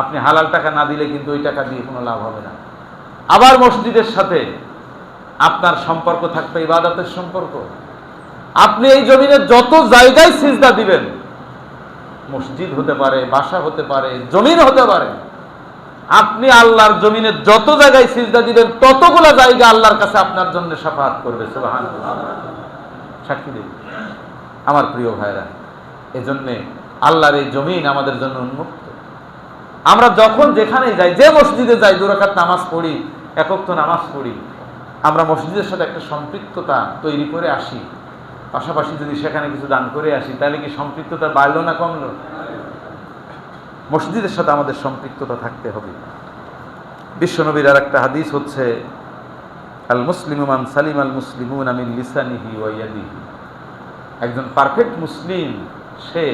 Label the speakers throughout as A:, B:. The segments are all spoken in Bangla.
A: আপনি হালাল টাকা না দিলে কিন্তু ওই টাকা দিয়ে কোনো লাভ হবে না। আবার মসজিদের সাথে আপনার সম্পর্ক থাকবে, ইবাদতের সম্পর্ক। আপনি এই জমিনে যত জায়গায় সিজদা দিবেন, মসজিদ হতে পারে, বাসা হতে পারে, জমিন হতে পারে, আপনি আল্লাহর জমিনে যত জায়গায় সিজদা দিবেন, ততগুলো জায়গা আল্লাহর কাছে আপনার জন্য সাফাত করবে সুবহান সাক্ষী দেব আমার প্রিয় ভাইরা, এজন্যে আল্লাহর এই জমিন আমাদের জন্য উন্মুক্ত। আমরা যখন যেখানে যাই, যে মসজিদে যাই দুরাকাত নামাজ পড়ি একক তো নামাজ পড়ি, আমরা মসজিদের সাথে একটা সম্পৃক্ততা তৈরি করে আসি। পাশাপাশি যদি সেখানে কিছু দান করে আসি, তাহলে কি সম্পৃক্ততা বাড়লো না কমলো? মসজিদের সাথে আমাদের সম্পৃক্ততা থাকতে হবে। বিশ্বনবীর আর একটা হাদিস হচ্ছে আল মুসলিমান সালিম আল মুসলিমুন আমিন লিসানিহি ওয়াইয়াদিহি একজন পারফেক্ট মুসলিম, সে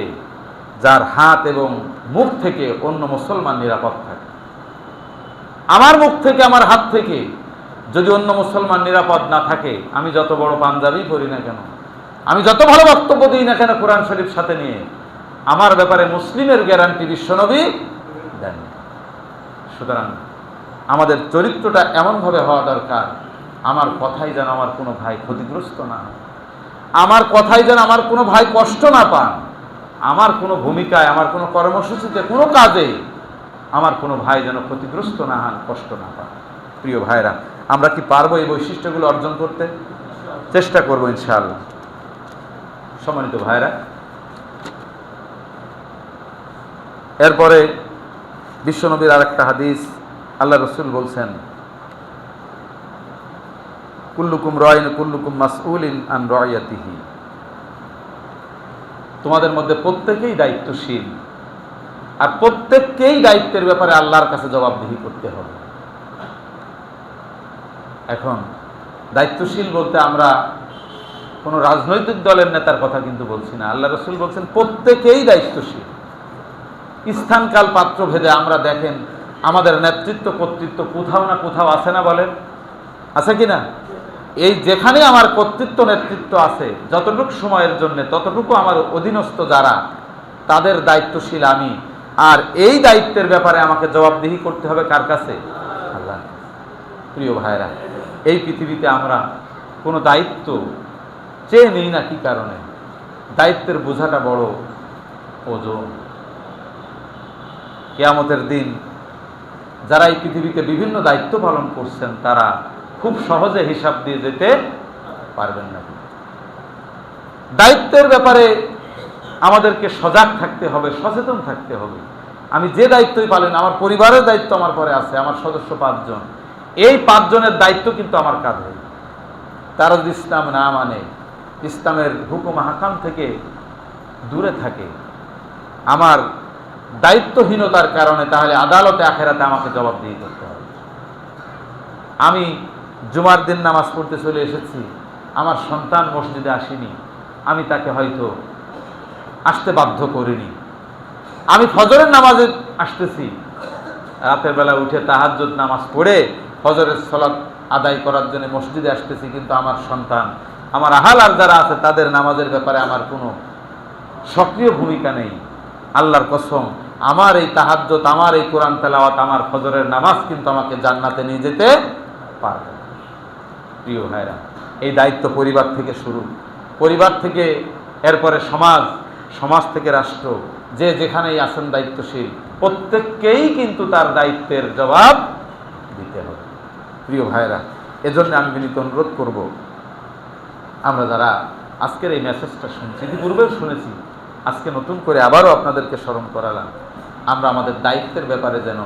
A: যার হাত এবং মুখ থেকে অন্য মুসলমান নিরাপদ থাকে। আমার মুখ থেকে, আমার হাত থেকে যদি অন্য মুসলমান নিরাপদ না থাকে, আমি যত বড় পাঞ্জাবি করি না কেন? আমি যত ভালো বক্তব্য দিই না কেন কোরআন শরীফ সাথে নিয়ে? আমার ব্যাপারে মুসলিমের গ্যারান্টি বিশ্বনবী দেন সুতরাং আমাদের চরিত্রটা এমনভাবে হওয়া দরকার, আমার কথাই যেন আমার কোনো ভাই ক্ষতিগ্রস্ত না আমার কথাই যেন আমার কোনো ভাই কষ্ট না পান। আমার কোনো ভূমিকায়, আমার কোনো কর্মসূচিতে, কোনো কাজে আমার কোনো ভাই যেন ক্ষতিগ্রস্ত না হন, কষ্ট না পান। প্রিয় ভাইরা আমরা কি পারব এই বৈশিষ্ট্যগুলো অর্জন করতে? চেষ্টা করব ইনশাআল্লাহ। সম্মানিত ভাইরা এরপরে বিশ্বনবীর আরেকটা হাদিস আল্লাহ রসুল বলছেন, কুল্লুকুম রয়ন কুল্লুকুম মাসউল ইন আন রয়াতিহি তোমাদের মধ্যে প্রত্যেকেই দায়িত্বশীল। আর প্রত্যেককেই দায়িত্বের ব্যাপারে আল্লাহর কাছে জবাবদিহি করতে হবে। এখন, দায়িত্বশীল বলতে আমরা কোনো রাজনৈতিক দলের নেতার কথা কিন্তু বলছি না। আল্লাহ রসুল বলছেন, প্রত্যেকেই দায়িত্বশীল। স্থানকাল পাত্র ভেদে আমরা দেখেন, আমাদের নেতৃত্ব কর্তৃত্ব কোথাও না কোথাও আছে না বলেন? আছে কি না? এই যেখানে আমার কর্তৃত্ব, নেতৃত্ব আছে, যতটুকু সময়ের জন্য, ততটুকু আমার অধীনস্থ যারা, তাদের দায়িত্বশীল আমি। আর এই দায়িত্বের ব্যাপারে আমাকে জবাবদিহি করতে হবে কার কাছে? আল্লাহ প্রিয় ভাইরা এই পৃথিবীতে আমরা কোনো দায়িত্ব চেয়ে নিই না কি কারণে? দায়িত্বের বোঝাটা বড় ওজন। কেয়ামতের দিন যারা এই পৃথিবীতে বিভিন্ন দায়িত্ব পালন করছেন, তারা খুব সহজে হিসাব দিয়ে যেতে পারবেন না। দায়িত্বের ব্যাপারে আমাদেরকে সজাগ থাকতে হবে, সচেতন থাকতে হবে। আমি যে দায়িত্বই পালন, আমার পরিবারের দায়িত্ব আমার পরে আছে, আমার সদস্য পাঁচজন। এই পাঁচজনের দায়িত্ব কিন্তু আমার কাঁধে। তারা যদি ইসলাম না মানে ইসলামের হুকুম হাকাম থেকে দূরে থাকে, আমার দায়িত্বহীনতার কারণে তাহলে আদালতে, আখেরাতে আমাকে জবাব দিয়ে করতে হবে। আমি জুমার দিন নামাজ পড়তে চলে এসেছি, আমার সন্তান মসজিদে আসেনি, আমি তাকে হয়তো আসতে বাধ্য করিনি আমি ফজরের নামাজে আসতেছি, রাতের বেলা উঠে তাহাজ্জুদ নামাজ পড়ে ফজরের সলাৎ আদায় করার জন্য মসজিদে আসতেছি, কিন্তু আমার সন্তান, আমার আহাল আর যারা আছে তাদের নামাজের ব্যাপারে আমার কোনো সক্রিয় ভূমিকা নেই আল্লাহর কসম, আমার এই তাহাজ্জত আমার এই কোরআন তেলাওয়াত, আমার ফজরের নামাজ কিন্তু আমাকে জান্নাতে নিয়ে যেতে পারবে। প্রিয় ভাইরা, এই দায়িত্ব পরিবার থেকে শুরু। পরিবার থেকে এরপরে সমাজ সমাজ থেকে রাষ্ট্র, যে যেখানেই আছেন দায়িত্বশীল, প্রত্যেককেই কিন্তু তার দায়িত্বের জবাব দিতে হবে। প্রিয় ভাইরা, এজন্য আমি বিনীত অনুরোধ করব, আমরা যারা আজকের এই মেসেজটা শুনছি, ইতিপূর্বেও শুনেছি, আজকে নতুন করে আবারও আপনাদেরকে স্মরণ করালাম, আমরা আমাদের দায়িত্বের ব্যাপারে যেন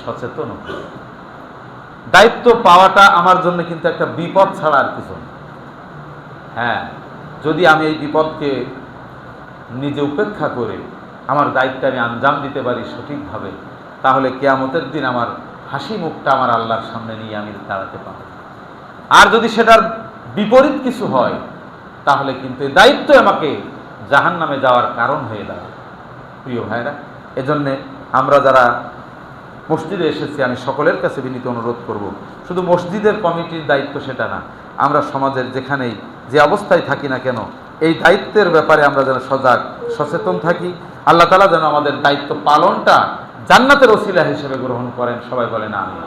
A: সচেতন হই। দায়িত্ব পাওয়াটা আমার জন্য কিন্তু একটা বিপদ ছাড়া আর কিছু। হ্যাঁ যদি আমি এই বিপদকে নিজে উপেক্ষা করে আমার দায়িত্ব আমি আঞ্জাম দিতে পারি সঠিকভাবে, তাহলে কেয়ামতের দিন আমার হাসি মুখটা আমার আল্লাহর সামনে নিয়ে আমি দাঁড়াতে পারব আর যদি সেটার বিপরীত কিছু হয়, তাহলে কিন্তু এই দায়িত্ব আমাকে জাহান নামে যাওয়ার কারণ হয়ে দাঁড়ায় প্রিয় ভাইরা, এজন্যে আমরা যারা মসজিদে এসেছি, আমি সকলের কাছে বিনীত অনুরোধ করব। শুধু মসজিদের কমিটির দায়িত্ব সেটা না, আমরা সমাজের যেখানেই যে অবস্থায় থাকি না কেন, এই দায়িত্বের ব্যাপারে আমরা যেন সজাগ, সচেতন থাকি। আল্লাহ তালা যেন আমাদের দায়িত্ব পালনটা জান্নাতের ওসিলা হিসেবে গ্রহণ করেন, সবাই বলেন আমি